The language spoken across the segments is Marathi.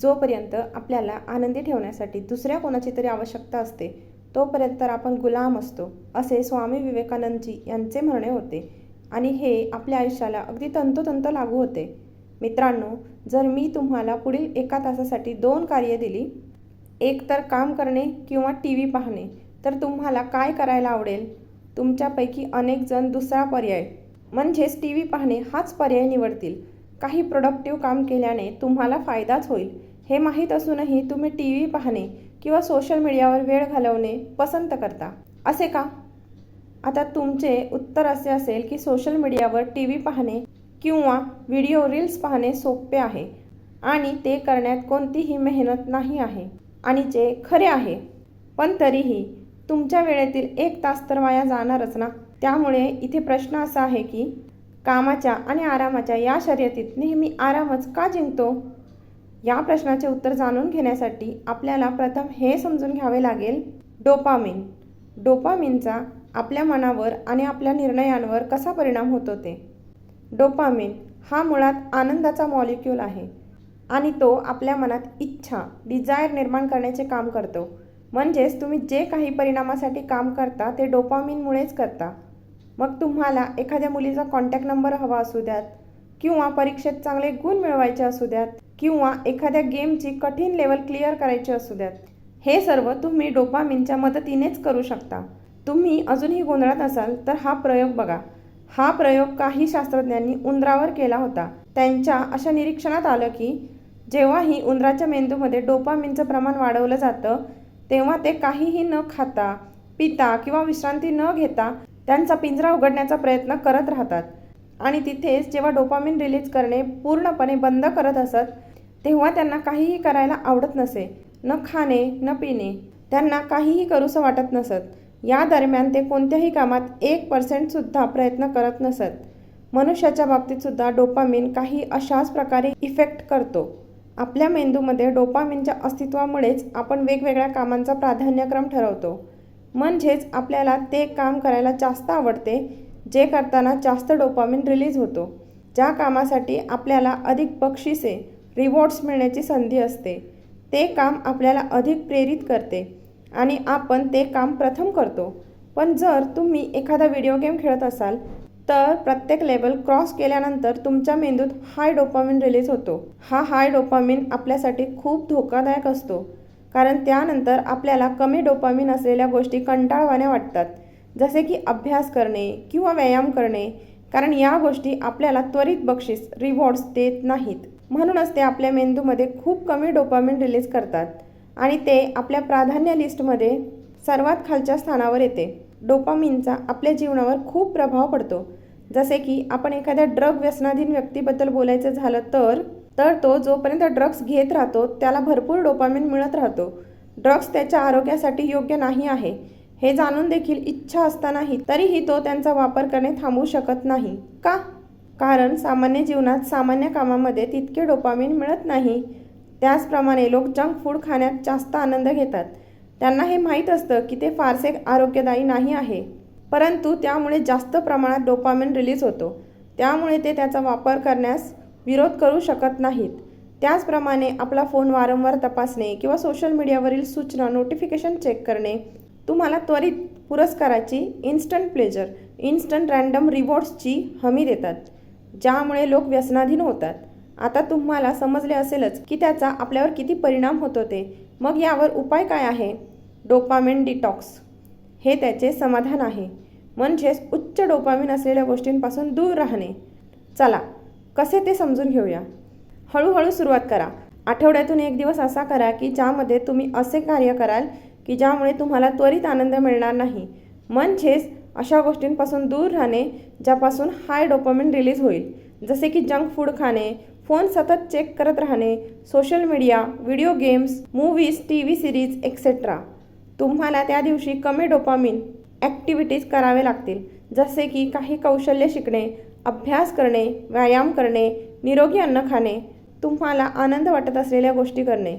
जोपर्यंत आपल्याला आनंदी ठेवण्यासाठी दुसऱ्या कोणाची तरी आवश्यकता असते तोपर्यंत तर आपण गुलाम असतो असे स्वामी विवेकानंदजी यांचे म्हणणे होते. आणि हे आपल्या आयुष्याला अगदी तंतोतंत लागू होते. मित्रांनो जर मी तुम्हाला पुढील एका तासासाठी दोन कार्ये दिली एक तर काम करणे किंवा टी व्ही पाहणे तर तुम्हाला काय करायला आवडेल? तुमच्यापैकी अनेक जण दुसरा पर्याय म्हणजेच टी व्ही पाहणे हाच पर्याय निवडतील. काही प्रोडक्टिव्ह काम केल्याने तुम्हाला फायदाच होईल. हे माहीत असूनही तुम्ही टी व्ही पाहणे किंवा सोशल मीडियावर वेळ घालवणे पसंत करता. असे का? आता तुमचे उत्तर असे असेल की सोशल मीडियावर टी व्ही पाहणे किंवा व्हिडिओ रील्स पाहणे सोपे आहे आणि ते करण्यात कोणतीही मेहनत नाही आहे आणि जे खरे आहे. पण तरीही तुमच्या वेळेतील एक तास तर वाया जाणारच ना? त्यामुळे इथे प्रश्न असा आहे की कामाच्या आणि आरामाच्या या शर्यतीत नेहमी आरामच का जिंकतो? या प्रश्नाचे उत्तर जाणून घेण्यासाठी आपल्याला प्रथम हे समजून घ्यावे लागेल. डोपामिन. डोपामिनचा आपल्या मनावर आणि आपल्या निर्णयांवर कसा परिणाम होतो ते. डोपामिन हा मुळात आनंदाचा मॉलिक्यूल आहे आणि तो आपल्या मनात इच्छा डिझायर निर्माण करण्याचे काम करतो. म्हणजेच तुम्ही जे काही परिणामासाठी काम करता ते डोपामिनमुळेच करता. मग तुम्हाला एखाद्या मुलीचा कॉन्टॅक्ट नंबर हवा असू द्यात किंवा परीक्षेत चांगले गुण मिळवायचे असू द्यात. किंवा एखाद्या गेमची कठीण लेवल क्लिअर करायची असू द्यात. हे सर्व तुम्ही डोपामिनच्या मदतीनेच करू शकता. तुम्ही अजूनही गोंधळात असाल तर हा प्रयोग बघा. हा प्रयोग काही शास्त्रज्ञांनी उंदरावर केला होता. त्यांच्या अशा निरीक्षणात आलं की जेव्हाही उंदराच्या मेंदूमध्ये डोपामिनचं प्रमाण वाढवलं जातं तेव्हा ते काहीही न खाता पिता किंवा विश्रांती न घेता त्यांचा पिंजरा उघडण्याचा प्रयत्न करत राहतात. आणि तिथेच जेव्हा डोपामिन रिलीज करणे पूर्णपणे बंद करत असत तेव्हा त्यांना काहीही करायला आवडत नसे. न खाणे न पिणे. त्यांना काहीही करूसं वाटत नसत. या दरम्यान ते कोणत्याही कामात एक पर्सेंटसुद्धा प्रयत्न करत नसत. मनुष्याच्या बाबतीतसुद्धा डोपामिन काही अशाच प्रकारे इफेक्ट करतो. आपल्या मेंदूमध्ये डोपामिनच्या अस्तित्वामुळेच आपण वेगवेगळ्या कामांचा प्राधान्यक्रम ठरवतो. म्हणजेच आपल्याला ते काम करायला जास्त आवडते जे करताना जास्त डोपामिन रिलीज होतो. ज्या कामासाठी आपल्याला अधिक बक्षिसे रिवॉर्ड्स मिळण्याची संधी असते. ते काम आपल्याला अधिक प्रेरित करते आणि आपण ते काम प्रथम करतो. पण जर तुम्ही एखादा व्हिडिओ गेम खेळत असाल तर प्रत्येक लेवल क्रॉस केल्यानंतर तुमच्या मेंदूत हाय डोपामिन रिलीज होतो. हा हाय डोपामिन आपल्यासाठी खूप धोकादायक असतो. कारण त्यानंतर आपल्याला कमी डोपामिन असलेल्या गोष्टी कंटाळवाण्या वाटतात. जसे की अभ्यास करणे किंवा व्यायाम करणे. कारण या गोष्टी आपल्याला त्वरित बक्षीस रिवॉर्ड्स देत नाहीत. म्हणूनच ते आपल्या मेंदूमध्ये खूप कमी डोपामिन रिलीज करतात आणि ते आपल्या प्राधान्य लिस्टमध्ये सर्वात खालच्या स्थानावर येते. डोपामिनचा आपल्या जीवनावर खूप प्रभाव पडतो. जसे की आपण एखाद्या ड्रग व्यसनाधीन व्यक्तीबद्दल बोलायचं झालं तर तर तो जोपर्यंत ड्रग्स घेत राहतो त्याला भरपूर डोपामिन मिळत राहतो. ड्रग्स त्याच्या आरोग्यासाठी योग्य नाही आहे हे जाणून देखील इच्छा असतानाही तरीही तो त्यांचा वापर करणे थांबवू शकत नाही. का? कारण सामान्य जीवनात सामान्य कामामध्ये तितके डोपामिन मिळत नाही. त्याचप्रमाणे लोक जंक फूड खाण्यात जास्त आनंद घेतात. त्यांना हे माहीत असतं की ते फारसे आरोग्यदायी नाही आहे. परंतु त्यामुळे जास्त प्रमाणात डोपामिन रिलीज होतो. त्यामुळे ते त्याचा वापर करण्यास विरोध करू शकत नाहीत. त्याचप्रमाणे आपला फोन वारंवार तपासणे किंवा सोशल मीडियावरील सूचना नोटिफिकेशन चेक करणे तुम्हाला त्वरित पुरस्काराची इन्स्टंट प्लेजर इन्स्टंट रँडम रिवॉर्ड्सची हमी देतात. ज्यामुळे लोक व्यसनाधीन होतात. आता तुम्हाला समजले असेलच की त्याचा आपल्यावर किती परिणाम होतो ते मग यावर उपाय काय आहे? Dopamine detox. हे त्याचे समाधान आहे. म्हणजेच उच्च डोपामिन असलेल्या गोष्टींपासून दूर राहणे. चला कसे ते समजून घेऊया? हळूहळू सुरुवात करा. आठवड्यातून एक दिवस असा करा की ज्यामध्ये तुम्ही असे कार्य कराल की ज्यामुळे तुम्हाला त्वरित आनंद मिळणार नाही. म्हणजेच अशा गोष्टींपासून दूर राहणे ज्यापासून हाय डोपामिन रिलीज होईल. जसे की जंक फूड खाणे फोन सतत चेक करत राहणे social media video games movies T V series etcetera तुम्हाला त्या दिवशी कमी डोपामिन ॲक्टिव्हिटीज करावे लागतील. जसे की काही कौशल्य शिकणे अभ्यास करणे व्यायाम करणे निरोगी अन्न खाणे तुम्हाला आनंद वाटत असलेल्या गोष्टी करणे.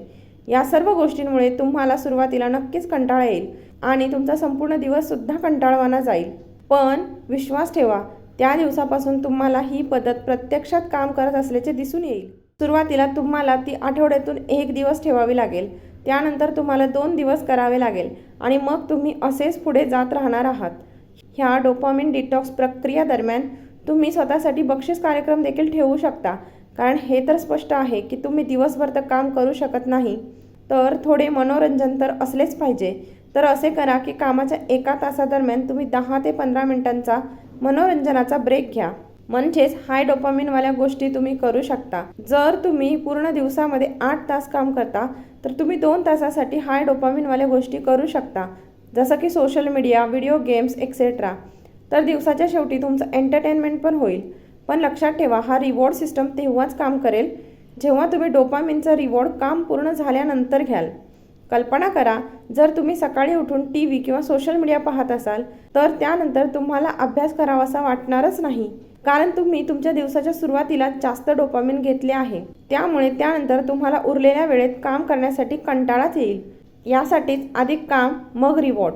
या सर्व गोष्टींमुळे तुम्हाला सुरुवातीला नक्कीच कंटाळा येईल. आणि तुमचा संपूर्ण दिवससुद्धा कंटाळवाना जाईल. पण विश्वास ठेवा त्या दिवसापासून तुम्हाला ही पद्धत प्रत्यक्षात काम करत असल्याचे दिसून येईल. सुरुवातीला तुम्हाला ती आठवड्यातून एक दिवस ठेवावी लागेल. त्यानंतर तुम्हाला दोन दिवस करावे लागेल आणि मग तुम्ही असेच पुढे जात राहणार आहात. ह्या डोपामिन डिटॉक्स प्रक्रिया दरम्यान तुम्ही स्वतःसाठी बक्षीस कार्यक्रम देखील ठेवू शकता. कारण हे तर स्पष्ट आहे की तुम्ही दिवसभर तर काम करू शकत नाही. तर थोडे मनोरंजन तर असलेच पाहिजे. तर असे करा की कामाच्या एका तासादरम्यान तुम्ही दहा ते पंधरा मिनिटांचा मनोरंजनाचा ब्रेक घ्या. म्हणजेच हाय डोपामिनवाल्या गोष्टी तुम्ही करू शकता. जर तुम्ही पूर्ण दिवसामध्ये आठ तास काम करता तर तुम्ही दोन तासासाठी हाय डोपामिनवाल्या गोष्टी करू शकता. जसं की social media video games etcetera तर दिवसाच्या शेवटी तुमचं एंटरटेनमेंट पण होईल. पण लक्षात ठेवा हा रिवॉर्ड सिस्टम तेव्हाच काम करेल जेव्हा तुम्ही डोपामिनचं रिवॉर्ड काम पूर्ण झाल्यानंतर घ्याल. कल्पना करा जर तुम्ही सकाळी उठून टी व्ही किंवा सोशल मीडिया पाहत असाल तर त्यानंतर तुम्हाला अभ्यास करावासा वाटणारच नाही. कारण तुम्ही तुमच्या दिवसाच्या सुरुवातीला जास्त डोपामिन घेतले आहे. त्यामुळे त्यानंतर तुम्हाला उरलेल्या वेळेत काम करण्यासाठी कंटाळाच येईल. यासाठीच अधिक काम मग रिवॉर्ड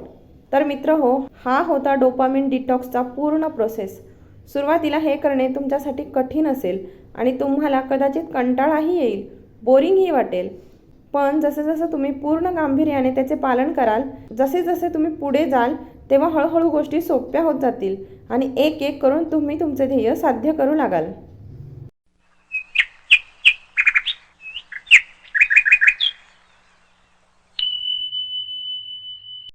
तर मित्र हो हा होता डोपामिन डिटॉक्सचा पूर्ण प्रोसेस सुरुवातीला हे करणे तुमच्यासाठी कठीण असेल आणि तुम्हाला कदाचित कंटाळाही येईल. बोरिंगही वाटेल. पण जसं जसं तुम्ही पूर्ण गांभीर्याने त्याचे पालन कराल जसे जसे तुम्ही पुढे जाल तेव्हा हळूहळू गोष्टी सोप्या होत जातील आणि एक एक करून तुम्ही तुमचे ध्येय साध्य करू लागाल.